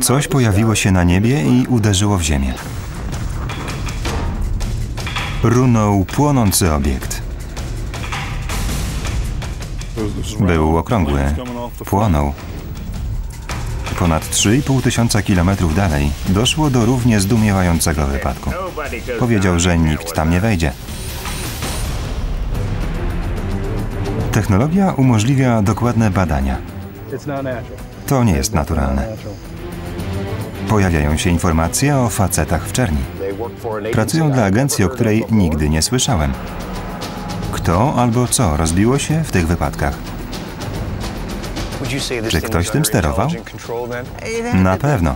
Coś pojawiło się na niebie i uderzyło w ziemię. Runął płonący obiekt. Był okrągły. Płonął. Ponad 3,5 tysiąca kilometrów dalej doszło do równie zdumiewającego wypadku. Powiedział, że nikt tam nie wejdzie. Technologia umożliwia dokładne badania. To nie jest naturalne. Pojawiają się informacje o facetach w czerni. Pracują dla agencji, o której nigdy nie słyszałem. Kto albo co rozbiło się w tych wypadkach? Czy ktoś tym sterował? Na pewno.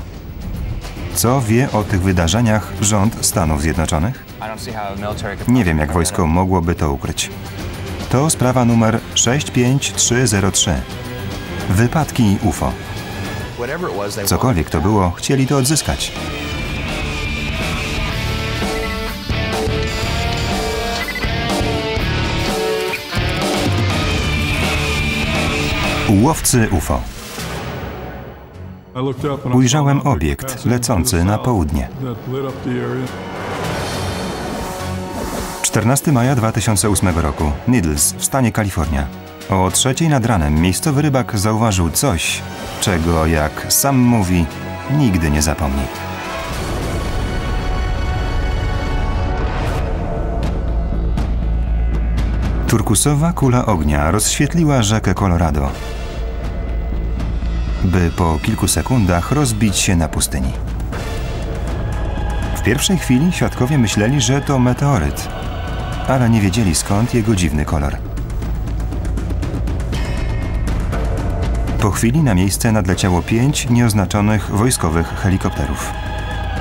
Co wie o tych wydarzeniach rząd Stanów Zjednoczonych? Nie wiem, jak wojsko mogłoby to ukryć. To sprawa numer 65303. Wypadki UFO. Cokolwiek to było, chcieli to odzyskać. Łowcy UFO. Ujrzałem obiekt lecący na południe. 14 maja 2008 roku, Needles w stanie Kalifornia. O trzeciej nad ranem miejscowy rybak zauważył coś, czego, jak sam mówi, nigdy nie zapomni. Turkusowa kula ognia rozświetliła rzekę Colorado, by po kilku sekundach rozbić się na pustyni. W pierwszej chwili świadkowie myśleli, że to meteoryt, ale nie wiedzieli skąd jego dziwny kolor. Po chwili na miejsce nadleciało pięć nieoznaczonych wojskowych helikopterów.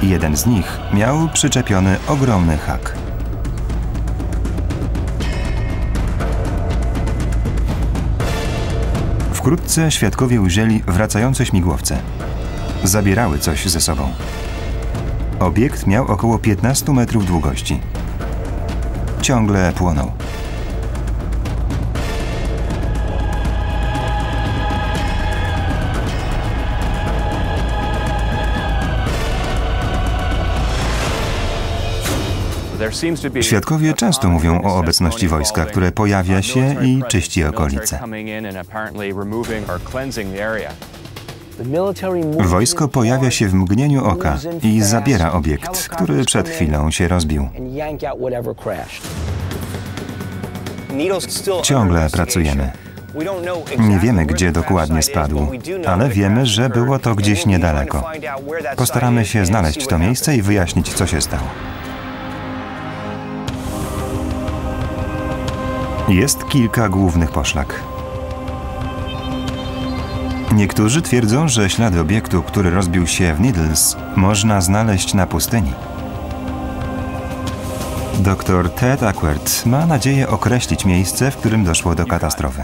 Jeden z nich miał przyczepiony ogromny hak. Wkrótce świadkowie ujrzeli wracające śmigłowce. Zabierały coś ze sobą. Obiekt miał około 15 metrów długości. Ciągle płonął. Świadkowie często mówią o obecności wojska, które pojawia się i czyści okolice. Wojsko pojawia się w mgnieniu oka i zabiera obiekt, który przed chwilą się rozbił. Ciągle pracujemy. Nie wiemy, gdzie dokładnie spadł, ale wiemy, że było to gdzieś niedaleko. Postaramy się znaleźć to miejsce i wyjaśnić, co się stało. Jest kilka głównych poszlak. Niektórzy twierdzą, że ślady obiektu, który rozbił się w Needles, można znaleźć na pustyni. Dr Ted Ackert ma nadzieję określić miejsce, w którym doszło do katastrofy.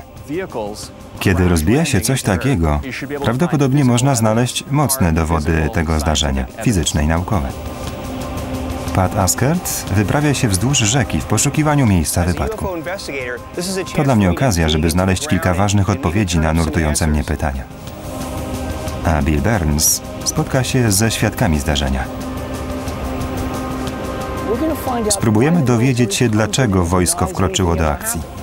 Kiedy rozbija się coś takiego, prawdopodobnie można znaleźć mocne dowody tego zdarzenia, fizyczne i naukowe. Pat Askert wyprawia się wzdłuż rzeki w poszukiwaniu miejsca wypadku. To dla mnie okazja, żeby znaleźć kilka ważnych odpowiedzi na nurtujące mnie pytania. A Bill Burns spotka się ze świadkami zdarzenia. Spróbujemy dowiedzieć się, dlaczego wojsko wkroczyło do akcji.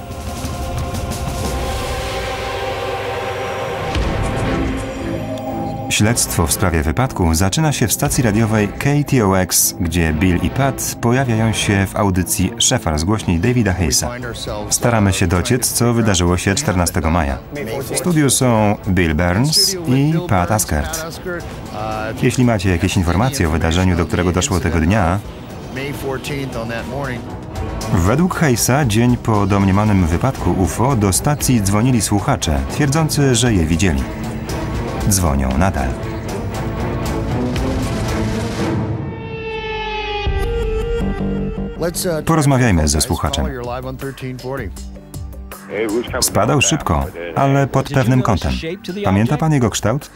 Śledztwo w sprawie wypadku zaczyna się w stacji radiowej KTOX, gdzie Bill i Pat pojawiają się w audycji szefa rozgłośni Davida Hayesa. Staramy się dociec, co wydarzyło się 14 maja. W studiu są Bill Burns i Pat Askert. Jeśli macie jakieś informacje o wydarzeniu, do którego doszło tego dnia, Według Hayesa dzień po domniemanym wypadku UFO do stacji dzwonili słuchacze, twierdzący, że je widzieli dzwonią nadal. Porozmawiajmy ze słuchaczem. Spadał szybko, ale pod pewnym kątem. Pamięta pan jego kształt?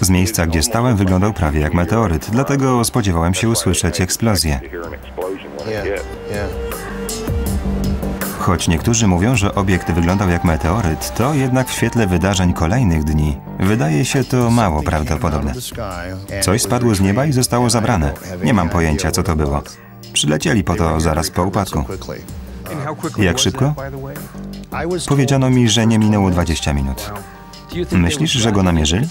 Z miejsca, gdzie stałem, wyglądał prawie jak meteoryt, dlatego spodziewałem się usłyszeć eksplozję. Choć niektórzy mówią, że obiekt wyglądał jak meteoryt, to jednak w świetle wydarzeń kolejnych dni wydaje się to mało prawdopodobne. Coś spadło z nieba i zostało zabrane. Nie mam pojęcia, co to było. Przylecieli po to zaraz po upadku. Jak szybko? Powiedziano mi, że nie minęło 20 minut. Myślisz, że go namierzyli?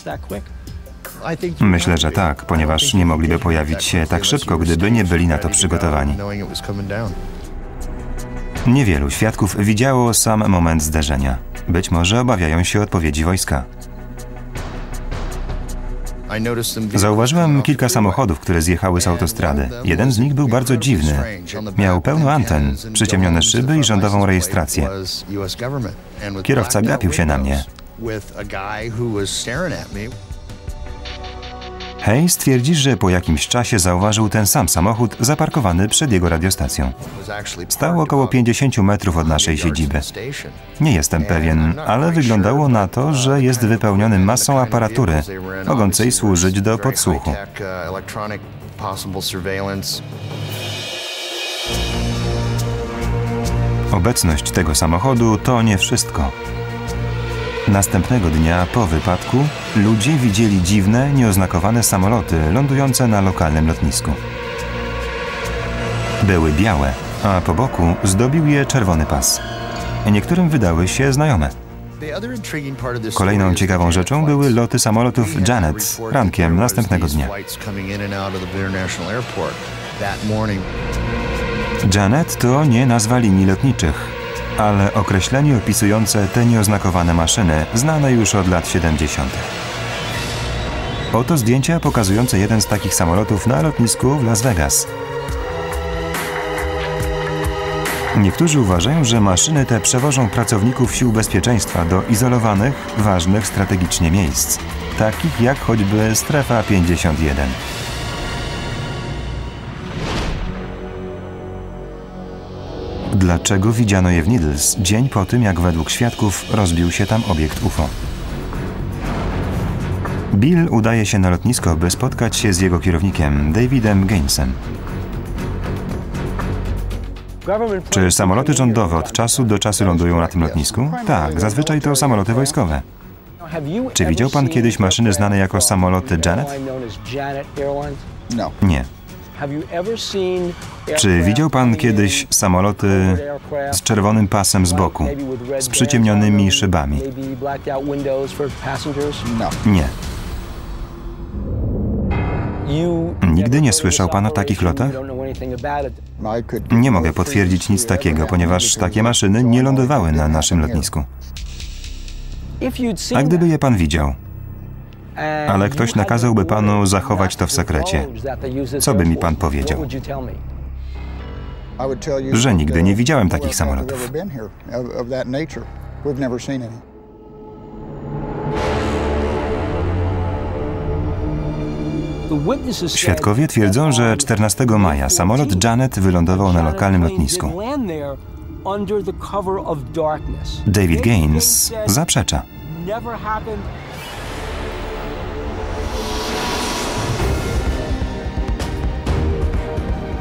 Myślę, że tak, ponieważ nie mogliby pojawić się tak szybko, gdyby nie byli na to przygotowani. Niewielu świadków widziało sam moment zderzenia. Być może obawiają się odpowiedzi wojska. Zauważyłem kilka samochodów, które zjechały z autostrady. Jeden z nich był bardzo dziwny. Miał pełno anten, przyciemnione szyby i rządową rejestrację. Kierowca gapił się na mnie. Hayes twierdzi, że po jakimś czasie zauważył ten sam samochód zaparkowany przed jego radiostacją. Stał około 50 metrów od naszej siedziby. Nie jestem pewien, ale wyglądało na to, że jest wypełniony masą aparatury, mogącej służyć do podsłuchu. Obecność tego samochodu to nie wszystko. Następnego dnia po wypadku ludzie widzieli dziwne, nieoznakowane samoloty lądujące na lokalnym lotnisku. Były białe, a po boku zdobił je czerwony pas. Niektórym wydały się znajome. Kolejną ciekawą rzeczą były loty samolotów Janet rankiem następnego dnia. Janet to nie nazwa linii lotniczych, ale określenie opisujące te nieoznakowane maszyny znane już od lat 70. Oto zdjęcia pokazujące jeden z takich samolotów na lotnisku w Las Vegas. Niektórzy uważają, że maszyny te przewożą pracowników sił bezpieczeństwa do izolowanych, ważnych strategicznie miejsc, takich jak choćby Strefa 51. Dlaczego widziano je w Needles dzień po tym, jak według świadków rozbił się tam obiekt UFO? Bill udaje się na lotnisko, by spotkać się z jego kierownikiem, Davidem Gainesem. Czy samoloty rządowe od czasu do czasu lądują na tym lotnisku? Tak, zazwyczaj to samoloty wojskowe. Czy widział pan kiedyś maszyny znane jako samoloty Janet? Nie. Czy widział pan kiedyś samoloty z czerwonym pasem z boku, z przyciemnionymi szybami? Nie. Nigdy nie słyszał pan o takich lotach? Nie mogę potwierdzić nic takiego, ponieważ takie maszyny nie lądowały na naszym lotnisku. A gdyby je pan widział, ale ktoś nakazałby panu zachować to w sekrecie, co by mi pan powiedział? Że nigdy nie widziałem takich samolotów. Świadkowie twierdzą, że 14 maja samolot Janet wylądował na lokalnym lotnisku. David Gaines zaprzecza.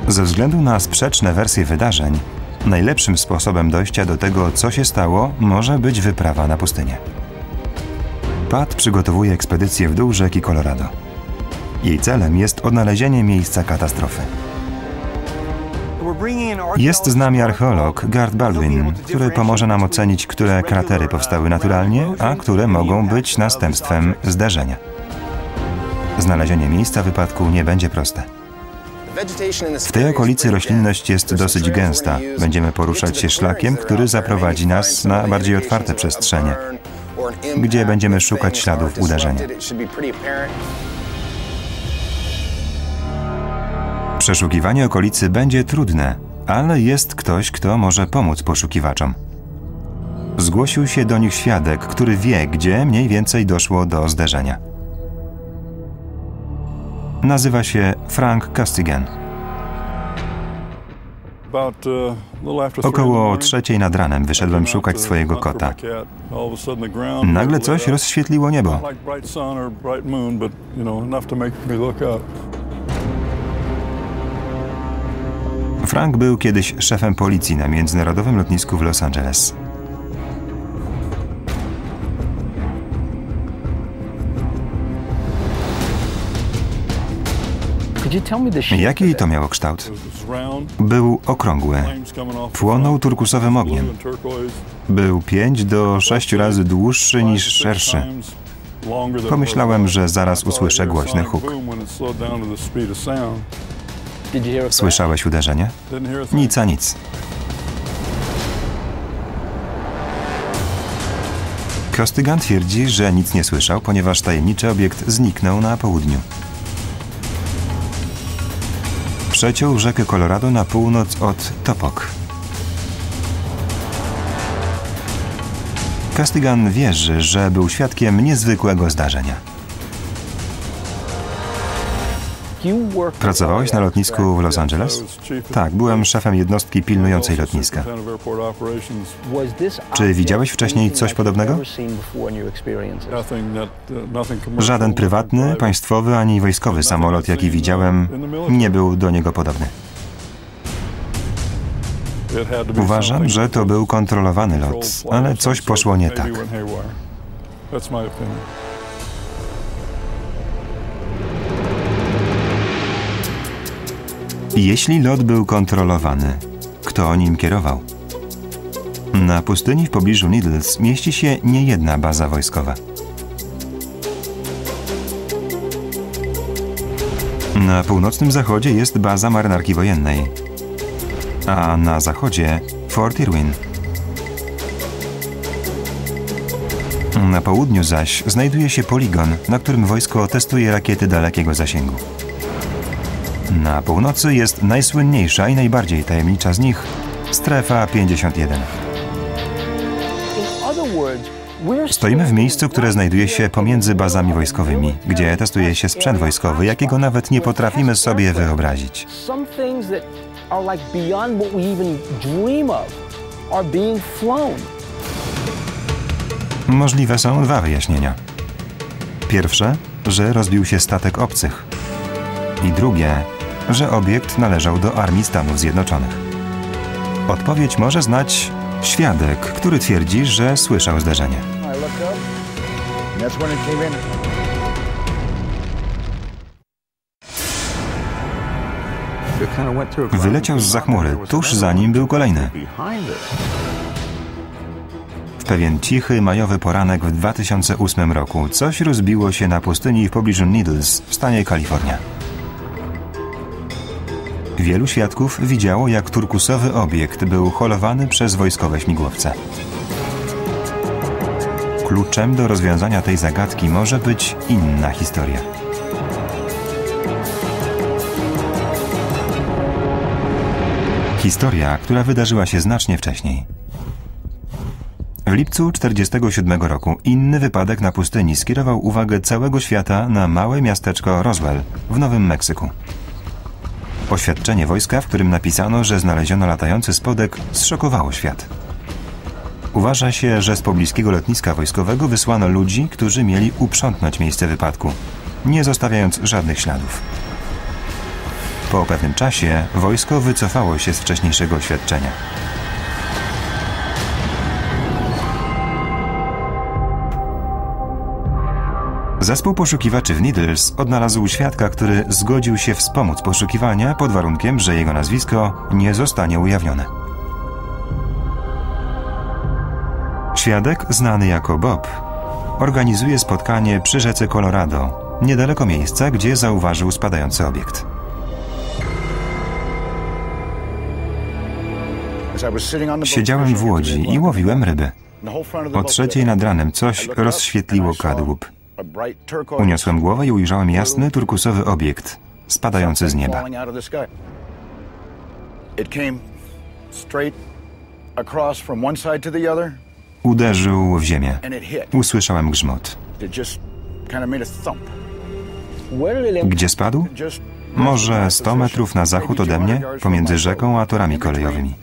Ze względu na sprzeczne wersje wydarzeń, najlepszym sposobem dojścia do tego, co się stało, może być wyprawa na pustynię. Pat przygotowuje ekspedycję w dół rzeki Colorado. Jej celem jest odnalezienie miejsca katastrofy. Jest z nami archeolog Gard Baldwin, który pomoże nam ocenić, które kratery powstały naturalnie, a które mogą być następstwem zdarzenia. Znalezienie miejsca wypadku nie będzie proste. W tej okolicy roślinność jest dosyć gęsta. Będziemy poruszać się szlakiem, który zaprowadzi nas na bardziej otwarte przestrzenie, gdzie będziemy szukać śladów uderzenia. Przeszukiwanie okolicy będzie trudne, ale jest ktoś, kto może pomóc poszukiwaczom. Zgłosił się do nich świadek, który wie, gdzie mniej więcej doszło do zderzenia. Nazywa się Frank Castigan. Około trzeciej nad ranem wyszedłem szukać swojego kota. Nagle coś rozświetliło niebo. Frank był kiedyś szefem policji na międzynarodowym lotnisku w Los Angeles. Jaki to miało kształt? Był okrągły. Płonął turkusowym ogniem. Był pięć do sześciu razy dłuższy niż szerszy. Pomyślałem, że zaraz usłyszę głośny huk. Słyszałeś uderzenie? Nic a nic. Kostygan twierdzi, że nic nie słyszał, ponieważ tajemniczy obiekt zniknął na południu. Przeciął rzekę Colorado na północ od Topok. Castigan wierzy, że był świadkiem niezwykłego zdarzenia. Pracowałeś na lotnisku w Los Angeles? Tak, byłem szefem jednostki pilnującej lotniska. Czy widziałeś wcześniej coś podobnego? Żaden prywatny, państwowy ani wojskowy samolot, jaki widziałem, nie był do niego podobny. Uważam, że to był kontrolowany lot, ale coś poszło nie tak. Jeśli lot był kontrolowany, kto nim kierował? Na pustyni w pobliżu Needles mieści się niejedna baza wojskowa. Na północnym zachodzie jest baza marynarki wojennej, a na zachodzie Fort Irwin. Na południu zaś znajduje się poligon, na którym wojsko testuje rakiety dalekiego zasięgu. Na północy jest najsłynniejsza i najbardziej tajemnicza z nich Strefa 51. Stoimy w miejscu, które znajduje się pomiędzy bazami wojskowymi, gdzie testuje się sprzęt wojskowy, jakiego nawet nie potrafimy sobie wyobrazić. Możliwe są dwa wyjaśnienia. Pierwsze, że rozbił się statek obcych. I drugie, że obiekt należał do Armii Stanów Zjednoczonych. Odpowiedź może znać świadek, który twierdzi, że słyszał zdarzenie. Wyleciał z zachmury, tuż za nim był kolejny. W pewien cichy, majowy poranek w 2008 roku coś rozbiło się na pustyni w pobliżu Needles w stanie Kalifornia. Wielu świadków widziało, jak turkusowy obiekt był holowany przez wojskowe śmigłowce. Kluczem do rozwiązania tej zagadki może być inna historia. Historia, która wydarzyła się znacznie wcześniej. W lipcu 1947 roku inny wypadek na pustyni skierował uwagę całego świata na małe miasteczko Roswell w Nowym Meksyku. Oświadczenie wojska, w którym napisano, że znaleziono latający spodek, zszokowało świat. Uważa się, że z pobliskiego lotniska wojskowego wysłano ludzi, którzy mieli uprzątnąć miejsce wypadku, nie zostawiając żadnych śladów. Po pewnym czasie wojsko wycofało się z wcześniejszego oświadczenia. Zespół poszukiwaczy w Needles odnalazł świadka, który zgodził się wspomóc poszukiwania pod warunkiem, że jego nazwisko nie zostanie ujawnione. Świadek, znany jako Bob, organizuje spotkanie przy rzece Colorado, niedaleko miejsca, gdzie zauważył spadający obiekt. Siedziałem w łodzi i łowiłem ryby. O trzeciej nad ranem coś rozświetliło kadłub. Uniosłem głowę i ujrzałem jasny turkusowy obiekt spadający z nieba. Uderzył w ziemię. Usłyszałem grzmot. Gdzie spadł? Może 100 metrów na zachód ode mnie, pomiędzy rzeką a torami kolejowymi.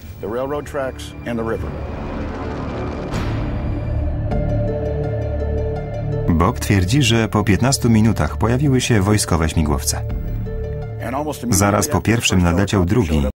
Bob twierdzi, że po 15 minutach pojawiły się wojskowe śmigłowce. Zaraz po pierwszym nadleciał drugi,